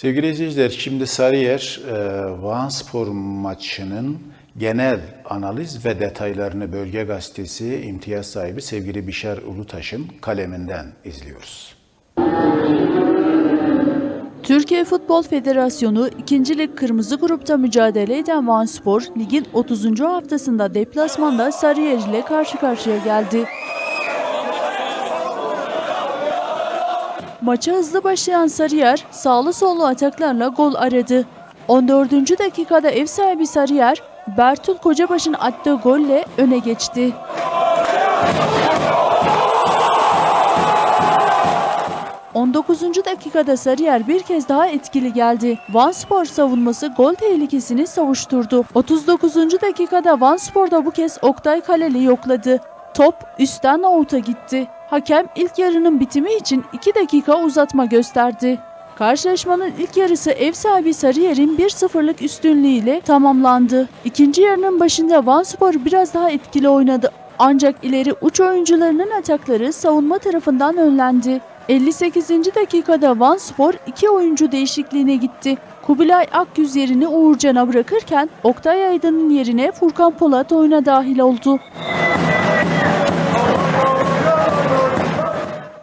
Sevgili izleyiciler, şimdi Sarıyer e, Vanspor maçının genel analiz ve detaylarını Bölge Gazetesi imtiyaz sahibi sevgili Bişar Ulutaş'ın kaleminden izliyoruz. Türkiye Futbol Federasyonu 2. Lig Kırmızı Grup'ta mücadele eden Vanspor, ligin 30. haftasında deplasmanda Sarıyer ile karşı karşıya geldi. Maça hızlı başlayan Sarıyer, sağlı sollu ataklarla gol aradı. 14. dakikada ev sahibi Sarıyer, Bertul Kocabaş'ın attığı golle öne geçti. ...19. dakikada Sarıyer bir kez daha etkili geldi. Vanspor savunması gol tehlikesini savuşturdu. 39. dakikada Vanspor da bu kez Oktay Kaleli yokladı. Top üstten avuta gitti. Hakem ilk yarının bitimi için 2 dakika uzatma gösterdi. Karşılaşmanın ilk yarısı ev sahibi Sarıyer'in 1-0'lık üstünlüğüyle tamamlandı. İkinci yarının başında Vanspor biraz daha etkili oynadı. Ancak ileri uç oyuncularının atakları savunma tarafından önlendi. 58. dakikada Vanspor iki oyuncu değişikliğine gitti. Kubilay Akgüz yerini Uğurcan'a bırakırken Oktay Aydın'ın yerine Furkan Polat oyuna dahil oldu.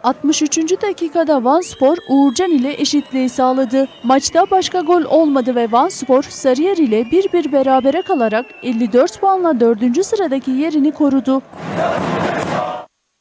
63. dakikada Vanspor Uğurcan ile eşitliği sağladı. Maçta başka gol olmadı ve Vanspor Sarıyer ile 1-1 berabere kalarak 54 puanla 4. sıradaki yerini korudu.